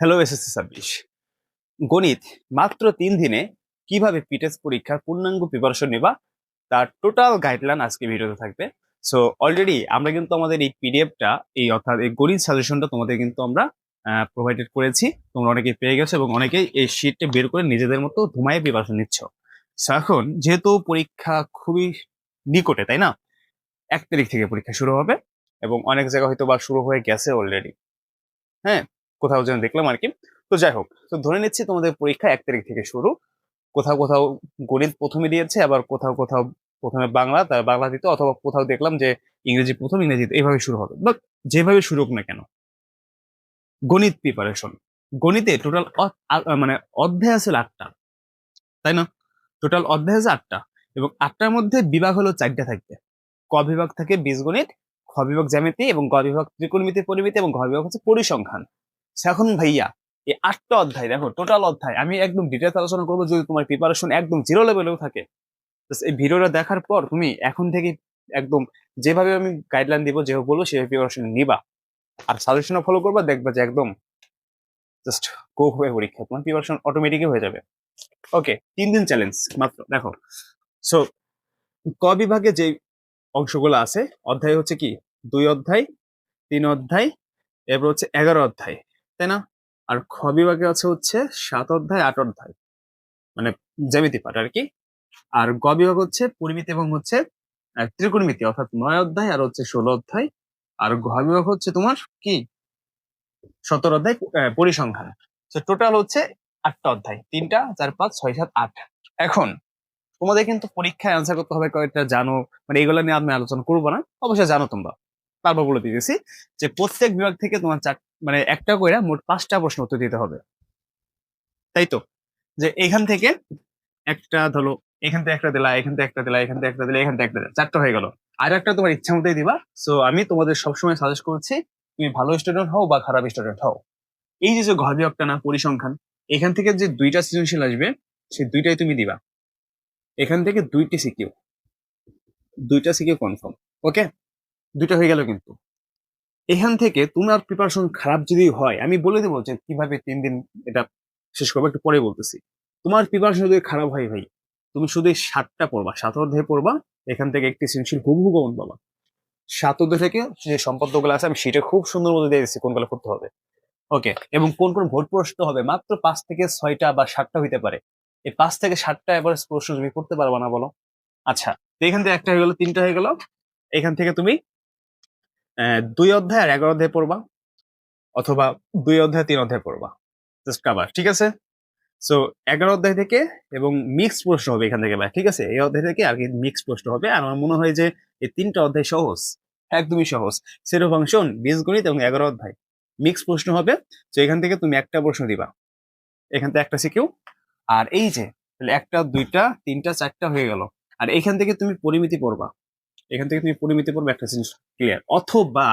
Hello SSC ছাব্বিশ গণিত মাত্র তিন দিনে কীভাবে পিটেস পরীক্ষার পূর্ণাঙ্গ প্রিপারেশন নেবা, তার টোটাল গাইডলাইন আজকে ভিডিওতে থাকবে। সো অলরেডি আমরা কিন্তু আমাদের এই পিডিএফটা এই অর্থাৎ এই গণিত সাজেশনটা তোমাদের কিন্তু আমরা প্রোভাইডেড করেছি। তোমরা অনেকেই পেয়ে গেছো এবং অনেকেই এই শিটটা বের করে নিজেদের মতো ধুমায় প্রিপারেশন নিচ্ছ। এখন যেহেতু পরীক্ষা খুবই নিকটে, তাই না? এক তারিখ থেকে পরীক্ষা শুরু হবে এবং অনেক জায়গা হয়তো বা শুরু হয়ে গেছে অলরেডি হ্যাঁ? কোথাও যেন দেখলাম আর কি। তো যাই হোক, তো ধরে নিচ্ছি তোমাদের পরীক্ষা এক তারিখ থেকে শুরু। কোথাও কোথাও গণিত প্রথমে দিয়েছে, আবার কোথাও কোথাও প্রথমে বাংলা, তার বাংলা দিতে অথবা কোথাও দেখলাম যে ইংরেজি প্রথম, ইংরেজি দিতে, এইভাবে শুরু হবে। বা যেভাবে শুরু হোক না কেন, গণিত প্রিপারেশন গণিতে টোটাল মানে অধ্যায় আছে আটটা, তাই না? টোটাল অধ্যায় আছে আটটা এবং আটটার মধ্যে বিভাগ হলো চারটা থাকবে। ক বিভাগ থাকে বীজগণিত, খ বিভাগ জ্যামিতি এবং গ বিভাগ ত্রিকোণমিতি পরিমিতি এবং ঘ বিভাগ হচ্ছে পরিসংখ্যান। এখন ভাইয়া, এই আটটা অধ্যায় দেখো টোটাল অধ্যায়, আমি একদম ডিটেলস আলোচনা করব যদি তোমার প্রিপারেশন একদম জিরো লেভেলেও থাকে। এই ভিডিওটা দেখার পর তুমি এখন থেকে একদম যেভাবে আমি গাইডলাইন দিব, যেভাবে বলব, সেভাবে প্রিপারেশন নিবা। আর সাজেশনও ফলো করবা, দেখবা যে একদম জাস্ট গো হবে পরীক্ষা, তোমার প্রিপারেশন অটোমেটিকই হয়ে যাবে। ওকে তিন দিন চ্যালেঞ্জ মাত্র, দেখো। সো ক বিভাগে যে অংশগুলো আছে, অধ্যায় হচ্ছে কি? দুই অধ্যায়, তিন অধ্যায়, এরপর হচ্ছে এগারো অধ্যায়। তাই না? আর খ বিভাগে আছে হচ্ছে সাত অধ্যায়, আট অধ্যায়। মানে জ্যামিতি পাঠ আর কি। আর গ বিভাগ হচ্ছে পরিমিতি এবং হচ্ছে ত্রিকোণমিতি, অর্থাৎ নয় অধ্যায় আর হচ্ছে ষোলো অধ্যায়। আর ঘ বিভাগ হচ্ছে তোমার কি? সতেরো অধ্যায় পরিসংখ্যান। টোটাল হচ্ছে আটটা অধ্যায়। তিনটা, চার, পাঁচ, ছয়, সাত, আট। এখন, তোমাদের কিন্তু পরীক্ষায় অ্যান্সার করতে হবে কয়েকটা জানো মানে এগুলো নিয়ে আমি আলোচনা করব না। অবশ্যই জানো তোমরা। তারপর বলে দিতেছি যে প্রত্যেক বিভাগ থেকে তোমার চার মানে একটা করে মোট পাঁচটা প্রশ্ন উত্তর দিতে হবে। তাই তো? যে এখান থেকে একটা ধরো, এখান থেকে একটা দিলা, এখান থেকে একটা দিলা, এখান থেকে একটা দিলা, এখান থেকে একটা দিলা, চারটা হয়ে গেল। আর একটা তোমার ইচ্ছা মতোই দিবা। সো আমি তোমাদের সবসময় সাজেস্ট করছি, তুমি ভালো স্টুডেন্ট হও বা খারাপ স্টুডেন্ট হও। এই যে যে ঘর না, পরিসংখ্যান, এখান থেকে যে দুইটা সৃজনশীল আসবে সেই দুইটাই তুমি দিবা। এখান থেকে দুইটি সিকিউ। দুইটা সিকিউ কনফার্ম, ওকে? দুইটা হয়ে গেল কিন্তু। এখান থেকে তোমার প্রিপারেশন খারাপ যদি হয়, আমি বলে দেবো যে কীভাবে তিন দিন এটা শেষ করব, একটু পরে বলতেছি। তোমার প্রিপারেশন যদি খারাপ হয় ভাই, তুমি শুধু সাতটা পড়বা, সাত অধ্যায় পড়বা, এখান থেকে একটি সৃজনশীল হুবহু কমন পাবা। সাত অধ্যায় থেকে যে সম্পদগুলো আছে, আমি সেটা খুব সুন্দর মতো দিয়ে দিচ্ছি, কোনগুলো করতে হবে। ওকে, এবং কোন কোন ভোট প্রশ্ন হবে, মাত্র পাঁচ থেকে ছয়টা বা সাতটা হইতে পারে। এই পাঁচ থেকে সাতটা এভারেজ প্রশ্ন তুমি করতে পারবা না বলো। আচ্ছা এখান থেকে একটা হয়ে গেল, তিনটা হয়ে গেল। এখান থেকে তুমি দুই অধ্যায় আর এগারো অধ্যায় পড়বা, অথবা দুই অধ্যায়, তিন অধ্যায় পড়বা। জাস্ট কাবার ঠিক আছে? সো এগারো অধ্যায় থেকে এবং মিক্স প্রশ্ন হবে এখান থেকে ঠিক আছে? এই অধ্যায় থেকে আর কি মিক্স প্রশ্ন হবে। আর আমার মনে হয় যে এই তিনটা অধ্যায় সহজ, একদমই সহজ। সেরো ফাংশন বীজগণিত এবং এগারো অধ্যায়। মিক্স প্রশ্ন হবে, তো এখান থেকে তুমি একটা প্রশ্ন দিবা। এখান থেকে একটা শিখেও। আর এই যে, তাহলে একটা, দুইটা, তিনটা, চারটা হয়ে গেল। আর এখান থেকে তুমি পরিমিতি পড়বা। এখান থেকে তুমি পরিমিতি পড়বে একটা জিনিস ক্লিয়ার অথবা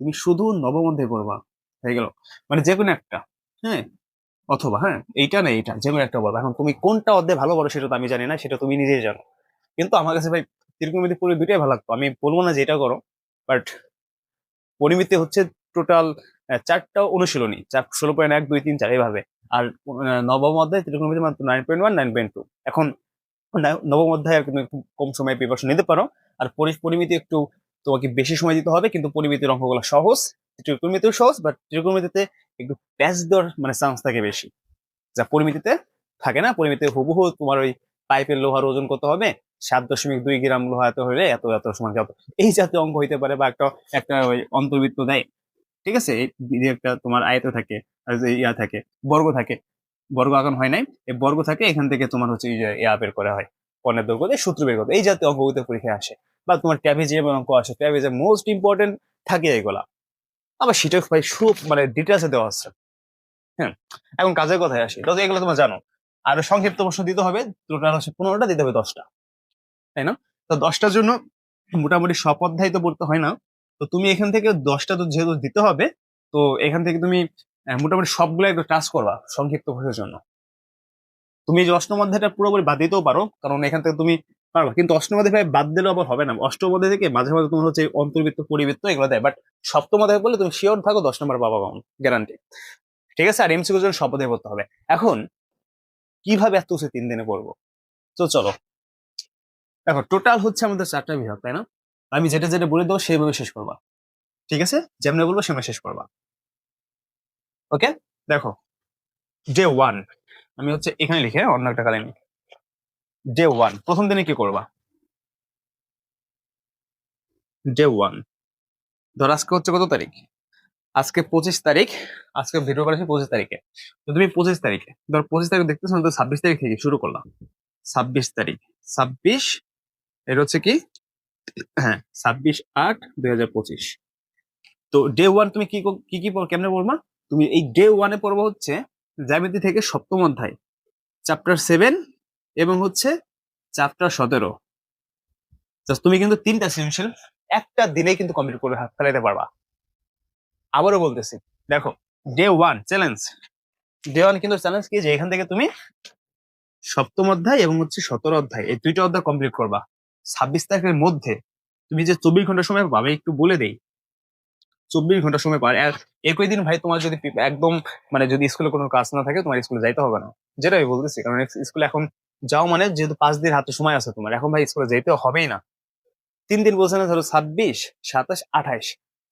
তুমি শুধু নবম পড়বা, হয়ে গেল। মানে যে কোনো একটা হ্যাঁ? অথবা হ্যাঁ? এইটা না এইটা, যে কোনো একটা বলব এখন তুমি কোনটা অধ্যায় ভালো বলো সেটা তো আমি জানি না, সেটা তুমি নিজেই জানো। কিন্তু আমার কাছে ভাই ত্রিকোণমিতি পড়ে দুইটাই ভালো লাগতো। আমি বলব না যে এটা করো বাট পরিমিতি হচ্ছে টোটাল চারটা অনুশীলনী, চার, ষোলো পয়েন্ট এক, দুই, তিন, চার, এইভাবে। আর নবম অধ্যায় ত্রিকোণমিতি nine point one nine point two এখন নবম অধ্যায় আর একটু কম সময়ে প্রিপারেশন নিতে পারো। আর পরি- পরিমিতি একটু তোমাকে বেশি সময় দিতে হবে, কিন্তু পরিমিতির অঙ্কগুলো সহজ, ত্রিকোণমিতিও সহজ বাট ত্রিকোণমিতিতে একটু প্যাচ দেওয়ার মানে চান্স থাকে বেশি। যা পরিমিতিতে থাকে না, পরিমিতিতে হুবহু তোমার ওই পাইপের লোহার ওজন কত হবে? সাত দশমিক দুই গ্রাম লোহা এত হলে এত এত সমান কত এই জাতীয় অঙ্ক হইতে পারে বা একটা একটা ওই অন্তর্বৃত্ত দেয়। ঠিক আছে? একটা তোমার আয়ত থাকে, আর ইয়া থাকে, বর্গ থাকে। বর্গ আঁকানো হয় নাই। এই বর্গ থাকে, এখান থেকে তোমার হচ্ছে ইয়া বের করা হয়। কর্ণের দৈর্ঘ্য দিয়ে সূত্র বের করতে এই জাতীয় অঙ্কগুলো পরীক্ষায় আসে। বা তোমার ট্যাভিজিয়াম অঙ্ক আসে। ট্যাভিজিয়াম মোস্ট ইম্পর্টেন্ট থাকে এগুলা। আবার সেটা ভাই খুব মানে ডিটেলসে দেওয়া আছে। হ্যাঁ এখন কাজের কথায় আসি। তো এগুলো তোমরা জানো, আর সংক্ষিপ্ত প্রশ্ন দিতে হবে টোটাল হচ্ছে পনেরোটা, দিতে হবে দশটা। তাই না? তো দশটার জন্য মোটামুটি সব অধ্যায় তো পড়তে হয় না। তো তুমি এখান থেকে দশটা তো যেহেতু দিতে হবে, তো এখান থেকে তুমি মোটামুটি সবগুলো একটু টাচ করবা সংক্ষিপ্ত প্রশ্নের জন্য। তুমি যে অষ্টম অধ্যায়টা পুরোপুরি বাদ দিতেও পারো, কারণ এখান থেকে তুমি পারবা। কিন্তু অষ্টম অধ্যায় বাদ দিলেও আবার হবে না। অষ্টম অধ্যায় থেকে মাঝে মাঝে তোমার হচ্ছে অন্তর্বৃত্ত, পরিবৃত্ত এগুলো দেয়। বাট সপ্তম অধ্যায় বললে তুমি শিওর থাকো দশ নম্বর পাবা গ্যারান্টি ঠিক আছে? আর এমসিকিউ জন্য শপথে পড়তে হবে। এখন, কীভাবে এত উঁচু তিন দিনে পড়ব তো চলো। দেখো টোটাল হচ্ছে আমাদের চারটা বিভাগ, তাই না? আমি যেটা যেটা বলে দেবো সেইভাবে শেষ করবা। ঠিক আছে? যেমন বলব সেমন শেষ করবা। ওকে দেখো ডে ওয়ান আমি হচ্ছে এখানে লিখে অন্য একটা কালে ডে ওয়ান প্রথম দিনে কি করবা? ডে ওয়ান ধর আজকে হচ্ছে কত তারিখ? আজকে পঁচিশ তারিখ, আজকে ভিডিও করেছি পঁচিশ তারিখে। তো তুমি পঁচিশ তারিখে, ধর পঁচিশ তারিখ দেখতেছো তো ছাব্বিশ তারিখ থেকে শুরু করলাম। ছাব্বিশ তারিখ, ছাব্বিশ এটা হচ্ছে কি? হ্যাঁ ছাব্বিশ আট দুই হাজার পঁচিশ। তো ডে ওয়ান তুমি কি কো- কি কি কেমনে পড়বা? তুমি এই ডে ওয়ানে পড়ব হচ্ছে জ্যামিতি থেকে সপ্তম অধ্যায় চ্যাপ্টার সেভেন এবং হচ্ছে চ্যাপ্টার সতেরো। তুমি কিন্তু তিনটা সৃজনশীল একটা দিনে কিন্তু কমপ্লিট করে হাত ফেলাইতে পারবা। আবারও বলতেছি, দেখো day one challenge day one কিন্তু চ্যালেঞ্জ কি? যে এখান থেকে তুমি সপ্তম অধ্যায় এবং হচ্ছে সতেরো অধ্যায়, এই দুইটা অধ্যায় কমপ্লিট করবা। ছাব্বিশ তারিখের মধ্যে তুমি যে চব্বিশ ঘণ্টা সময় পাবে, একটু বলে দেই। চব্বিশ ঘণ্টা সময় পার একই দিন ভাই তোমার যদি একদম মানে যদি স্কুলে কোনো কাজ না থাকে, তোমার স্কুলে যাইতে হবে না। যেটা আমি বলতেছি, কারণ স্কুলে এখন যাও মানে যেহেতু পাঁচ দিন হাতে সময় আছে তোমার, এখন ভাই স্কুলে যেতে হবেই না। তিন দিন বলছে না, ধরো ছাব্বিশ, সাতাশ, আঠাশ।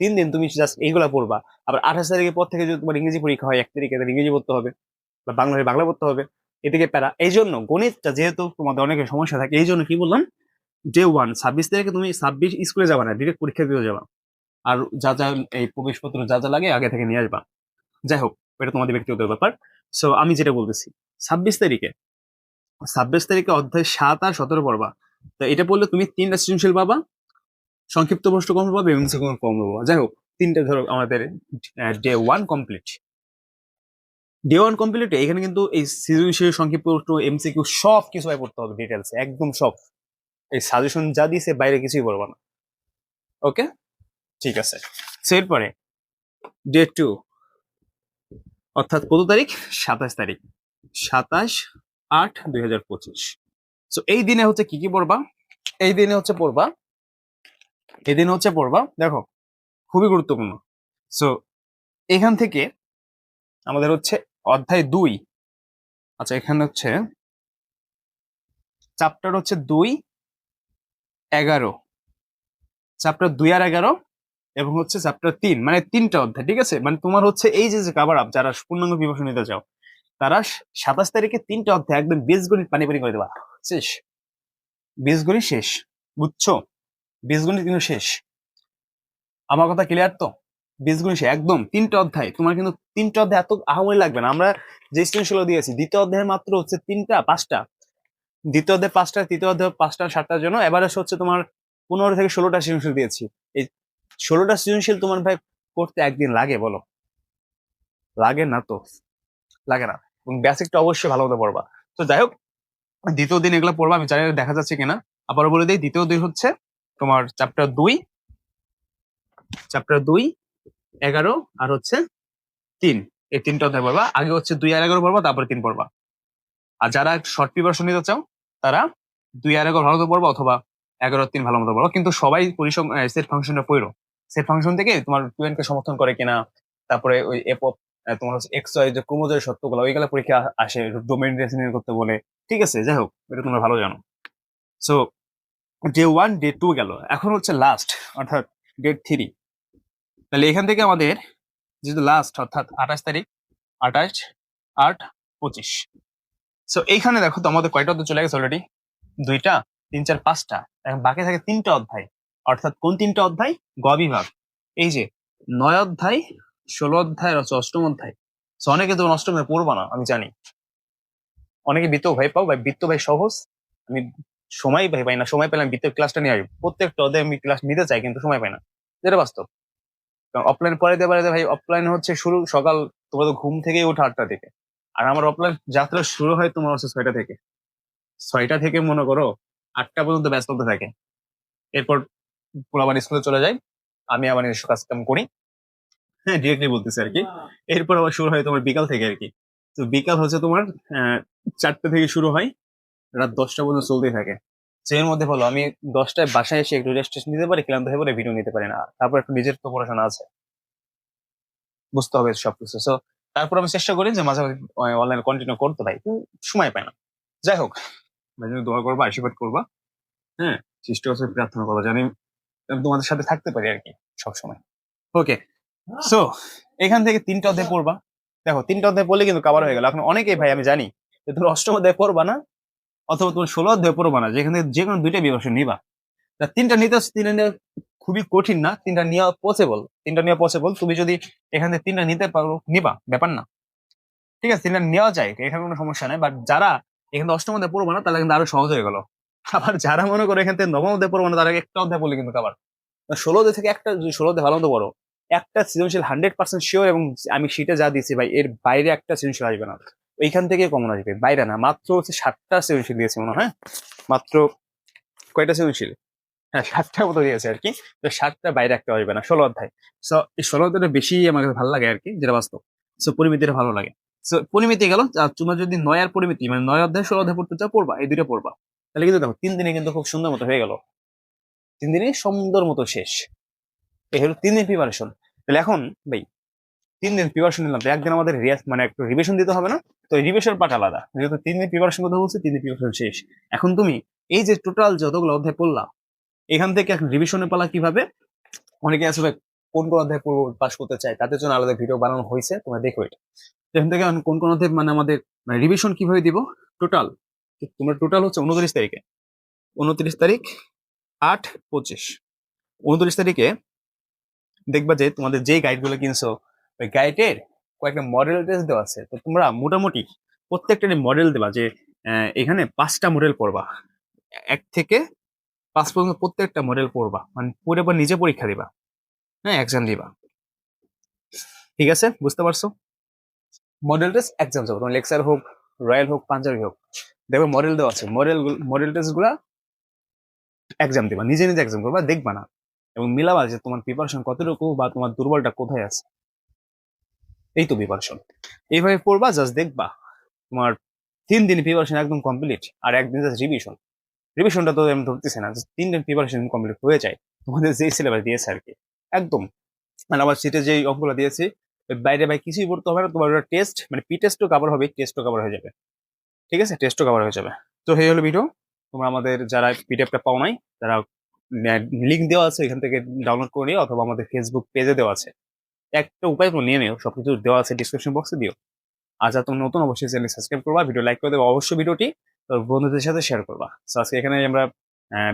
তিন দিন তুমি জাস্ট এইগুলা পড়বা। আবার আঠাশ তারিখের পর থেকে যদি তোমার ইংরেজি পরীক্ষা হয়, এক তারিখে তাহলে ইংরেজি পড়তে হবে, বা বাংলা বাংলা পড়তে হবে, এদিকে প্যারা। এই জন্য গণিতটা যেহেতু তোমাদের অনেকের সমস্যা থাকে এই জন্য কি বললাম ডে ওয়ান ছাব্বিশ তারিখে তুমি ছাব্বিশ স্কুলে যাবা না ডিরেক্ট পরীক্ষা দিতে যাবা। আর যা যা এই প্রবেশপত্র যা যা লাগে আগে থেকে নিয়ে আসবা। যাই হোক, এটা তোমাদের ব্যক্তিগত ব্যাপার। সো আমি যেটা বলতেছি, ছাব্বিশ তারিখে ছাব্বিশ তারিখে অধ্যায় সাত আর সতেরো পড়বা। তো এটা পড়লে তুমি তিনটা সৃজনশীল পাবা, সংক্ষিপ্ত প্রশ্ন কম পাবে সেগুলো কম পাবা। যাই হোক, তিনটা ধরো আমাদের day one complete day one complete এখানে কিন্তু এই সৃজনশীল, সংক্ষিপ্ত প্রশ্ন এমসিকিউ সব কিছু পড়তে হবে ডিটেলস একদম সব। এই সাজেশন যা দিয়েছে বাইরে কিছুই বলব না। ওকে ঠিক আছে। সো এরপরে ডে টু অর্থাৎ কত তারিখ? সাতাশ তারিখ। সাতাশ আট দুই হাজার পঁচিশ। সো এই দিনে হচ্ছে কি কি পড়বা? এই দিনে হচ্ছে পড়বা, এই দিনে হচ্ছে পড়বা, দেখো, খুবই গুরুত্বপূর্ণ। সো এখান থেকে আমাদের হচ্ছে অধ্যায় দুই। আচ্ছা এখানে হচ্ছে চ্যাপ্টার হচ্ছে দুই, এগারো। চ্যাপ্টার দুই আর এগারো এবং হচ্ছে চ্যাপ্টার তিন মানে তিনটা অধ্যায়, ঠিক আছে? মানে তোমার হচ্ছে এই যে কাভার আপ যারা পূর্ণাঙ্গ প্রিপারেশন নিতে চাও, তারা সাতাশ তারিখে তিনটা অধ্যায় একদম বীজগণিত পানি পানি করে দেবা। শেষ। বীজগণিত শেষ। বুঝছ? বীজগণিত কিন্তু শেষ। আমার কথা ক্লিয়ার তো? বীজগণিত একদম। তিনটা অধ্যায়। তোমার কিন্তু তিনটা অধ্যায় এত আহামরি লাগবে না। আমরা যে স্টেশনগুলো দিয়েছি, দ্বিতীয় অধ্যায়ের মাত্র হচ্ছে তিনটা, পাঁচটা। দ্বিতীয় অধ্যায় পাঁচটা, তৃতীয় অধ্যায় পাঁচটা সাতটার জন্য, এবারে হচ্ছে তোমার পনেরো থেকে ষোলোটা সৃজনশীল দিয়েছি। ষোলোটা সৃজনশীল তোমার ভাই করতে একদিন লাগে, বলো? লাগে না তো? লাগে না। এবং বেসিকটা অবশ্যই ভালো মতো পড়বা। তো যাই হোক, দ্বিতীয় দিন এগুলো পড়বা, আমি জানি দেখা যাচ্ছে কিনা। আবার বলে দিই, দ্বিতীয় দিন হচ্ছে তোমার চ্যাপ্টার দুই চ্যাপ্টার দুই, এগারো আর হচ্ছে তিন। এই তিনটা অধ্যায় পড়বা। আগে হচ্ছে দুই আর এগারো পড়বা, তারপরে তিন পড়বা। আর যারা শর্ট প্রিপারেশন নিতে চাও, তারা দুই আর এগারো ভালো মতো পড়বা অথবা এগারো তিন ভালো মতো পড়বা। কিন্তু সবাই পরিসং সেট ফাংশনটা পড়ো। সেট ফাংশন থেকে তোমার টুয়েন কে সমর্থন করে কিনা, তারপরে ওই এপ তোমার হচ্ছে এক্স ওয়াই যে ক্রোমোজের সত্যগুলো, ওইগুলো পরীক্ষা আসে ডোমেন ড্রেসিং করতে বলে। ঠিক আছে, যাই হোক, এটা তোমরা ভালো জানো। So day one day two গেল। এখন হচ্ছে লাস্ট অর্থাৎ ডে থ্রি তাহলে এখান থেকে আমাদের যেহেতু লাস্ট অর্থাৎ আঠাশ তারিখ, আঠাশ, আট, পঁচিশ। সো এইখানে দেখো তো আমাদের কয়টা অধ্যায় চলে গেছে অলরেডি দুইটা, তিন, চার, পাঁচটা। এখন বাকি থাকে তিনটা অধ্যায়। অর্থাৎ কোন তিনটা অধ্যায়? গ বিভাগ। এই যে, নয় অধ্যায়, ষোলো অধ্যায় হচ্ছে অষ্টম অধ্যায়। সো অনেকে তো অষ্টমে পড়ব না, আমি জানি। অনেকে বৃত্ত ভাই পাও, ভাই বৃত্ত ভাই সহজ। আমি সময় ভাই পাই না, সময় পেলাম বৃত্তের ক্লাসটা নিয়ে আসব। প্রত্যেকটা অধ্যায় আমি ক্লাস নিতে চাই, কিন্তু সময় পাই না। যেটা বাস্তব। কারণ অফলাইন পরে দেবার ভাই অফলাইন হচ্ছে শুরু, সকাল তোমরা তো ঘুম থেকে ওঠা আটটা থেকে। আর আমার অফলাইন যাত্রা শুরু হয় তোমার হচ্ছে ছয়টা থেকে। ছয়টা থেকে মনে করো আটটা পর্যন্ত ব্যস্ততা থাকে। এরপর পোলাবার স্কুলে চলে যাই। আমি আবার নিজস্ব কাজ কাম করি। হ্যাঁ ডিরেক্টলি বলতেছি আর কি। এরপর আবার শুরু হয় তোমার বিকাল থেকে আর কি। তো বিকাল হচ্ছে তোমার চারটে থেকে শুরু হয়। রাত দশটা পর্যন্ত চলতেই থাকে। এর মধ্যে বলো আমি দশটায় বাসায় এসে একটু রেস্ট নিতে পারি ক্লান্ত হয়ে পরে ভিডিও নিতে পারি না। তারপর একটু নিজের তো পড়াশোনা আছে। বুঝতে হবে সবকিছু। সো তারপর আমি চেষ্টা করি যে মাঝে মাঝে অনলাইনে কন্টিনিউ করতে পারি। সময় পাই না। যাই হোক জন্য দোয়া করবা আশীর্বাদ করবা। হ্যাঁ সৃষ্টি প্রার্থনা করব জানি তোমাদের সাথে থাকতে পারি আর কি সবসময়। ওকে সো এখান থেকে তিনটা অধ্যায় পড়বা। দেখো তিনটা অধ্যায় পড়লে কিন্তু কাবার হয়ে গেল। এখন অনেকেই ভাই আমি জানি যে তুমি অষ্টম অধ্যায় পড়বা না অথবা তুমি ষোলো অধ্যায় পড়বা না যেখানে যে কোনো দুইটা বিভাষণ নিবা। তা তিনটা নিতে তিনটা নিয়ে খুবই কঠিন না তিনটা নেওয়া পসিবল তিনটা নেওয়া পসিবল তুমি যদি এখান থেকে তিনটা নিতে পারো নিবা ব্যাপার না। ঠিক আছে তিনটা নেওয়া যায় এখানে কোনো সমস্যা নাই। বাট যারা এখানে অষ্টম অধ্যায় পড়ব না তাহলে কিন্তু আরও সহজ হয়ে গেল। আবার যারা মনে করে এখান থেকে নবম অধ্যায় পড়ব না, তারা একটা অধ্যায় পড়লে কিন্তু আবার ষোলো অধ্যায় থেকে একটা, যদি ষোলো অধ্যায় ভালো মতো পড়ো, একটা সৃজনশীল হান্ড্রেড পার্সেন্ট শিওর এবং আমি শীটে যা দিয়েছি ভাই, এর বাইরে একটা সৃজনশীল আসবে না। ওইখান থেকে কমন আসবে, বাইরে না, মাত্র হচ্ছে সাতটা সৃজনশীল দিয়েছে মনে হয় মাত্র কয়টা সৃজনশীল? হ্যাঁ সাতটা মতো দিয়েছে আর কি, তো সাতটা বাইরে একটা আসবে না, ষোলো অধ্যায়। সো এই ষোলো অধ্যায়টা বেশি আমার কাছে ভালো লাগে আর কি, যেটা বাস্তব। সো পরিমিতিটা ভালো লাগে। সো পরিমিতি গেল তোমরা যদি নয় আর পরিমিতি মানে নয় অধ্যায়, ষোলো অধ্যায় পড়তে চাও, পড়বা, এই দুটো পড়বা। তাহলে কিন্তু দেখো, তিন দিনে কিন্তু খুব সুন্দর মতো হয়ে গেল। তিন দিনে সুন্দর মতো শেষ। এই হলো তিন দিন প্রিপারেশন তাহলে এখন ভাই, তিন দিন প্রিপারেশন নিলাম। তো একদিন আমাদের রিয়াজ মানে একটু রিভিশন দিতে হবে না? তো রিভিশন পার্ট আলাদা। যেহেতু তিন দিন প্রিপারেশন কথা বলছি, তিন দিন প্রিপারেশন শেষ। এখন তুমি এই যে টোটাল যতগুলো অধ্যায় পড়লা এখান থেকে এখন রিভিশনের পালা কীভাবে? অনেকে আসলে কোন কোন অধ্যায় পড়ব পাস করতে চায়, তাদের জন্য আলাদা ভিডিও বানানো হয়েছে, তোমরা দেখো এটা। এখান থেকে কোন কোন অধ্যায় মানে আমাদের মানে রিভিশন কীভাবে দিব? টোটাল তোমরা টোটাল হচ্ছে উনত্রিশ তারিখে। উনত্রিশ তারিখ, আট, পঁচিশ। উনত্রিশ তারিখে দেখবা যে তোমাদের যে গাইডগুলো কিনছো, ওই গাইডের কয়েকটা মডেল টেস্ট দেওয়া আছে। তো তোমরা মোটামুটি প্রত্যেকটা মডেল দেবা যে এখানে পাঁচটা মডেল পড়বা এক থেকে পাঁচ পর্যন্ত প্রত্যেকটা মডেল পড়বা মানে পড়ে পর নিজে পরীক্ষা দিবা। হ্যাঁ এক্সাম দিবা। ঠিক আছে? বুঝতে পারছ? মডেল টেস্ট এক্সাম যাব তোমার লেকচার হোক রয়্যাল হোক পাঞ্জাবি হোক। দেখবে মডেল দেওয়া আছে। মডেল মডেল টেস্টগুলা এক্সাম দিবা, নিজে নিজে এক্সাম করবা, দেখবা না। এবং মিলাবা যে তোমার প্রিপারেশন কতটুকু বা তোমার দুর্বলটা কোথায় আছে। এই তো প্রিপারেশন এইভাবে পড়বা জাস্ট দেখবা। তোমার তিন দিন প্রিপারেশন একদম কমপ্লিট আর একদিন জাস্ট রিভিশন রিভিশনটা তো আমি ধরতেছি না তিন দিন প্রিপারেশন কমপ্লিট হয়ে যায়। তোমাদের যেই সিলেবাস দিয়েছে আর কি, একদম। মানে আমার সিটে যে অঙ্কগুলো দিয়েছি, বাইরে বাইরে কিছুই পড়তে হবে না, তোমার টেস্ট মানে পি টেস্টও কভার হবে টেস্টও কভার হয়ে যাবে। ঠিক আছে? টেস্টও কভার হয়ে যাবে। তো এই হলো ভিডিও তোমরা আমাদের যারা পিডিএফটা পাও নাই, তারা লিঙ্ক দেওয়া আছে, এখান থেকে ডাউনলোড করে নিও অথবা আমাদের ফেসবুক পেজে দেওয়া আছে। একটা উপায় তোমরা নিয়ে নিও, সবকিছু দেওয়া আছে ডিসক্রিপশন বক্সে দিও। আর যা তুমি নতুন, অবশ্যই চ্যানেল সাবস্ক্রাইব করবা ভিডিও লাইক করে দেবো, অবশ্যই ভিডিওটি তোর বন্ধুদের সাথে শেয়ার করবা। তো আজকে এখানে আমরা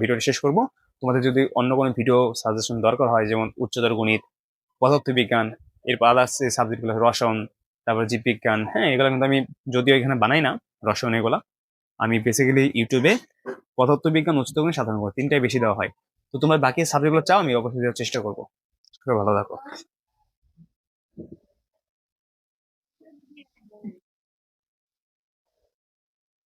ভিডিওটি শেষ করব। তোমাদের যদি অন্য কোনো ভিডিও সাজেশন দরকার হয়, যেমন উচ্চতর গণিত, পদার্থবিজ্ঞান, এরপর আদার্স সাবজেক্টগুলো রসায়ন, তারপর জীববিজ্ঞান হ্যাঁ এগুলো কিন্তু আমি যদিও এখানে বানাই না রসায়ন এগুলা। আমি বেসিক্যালি ইউটিউবে পদার্থবিজ্ঞান উচ্চতর করে সাধারণ তিনটাই বেশি দেওয়া হয়। তো তোমরা বাকি সাবজেক্টগুলো চাও, আমি অবশ্যই দেওয়ার চেষ্টা করব। ভালো থাকো।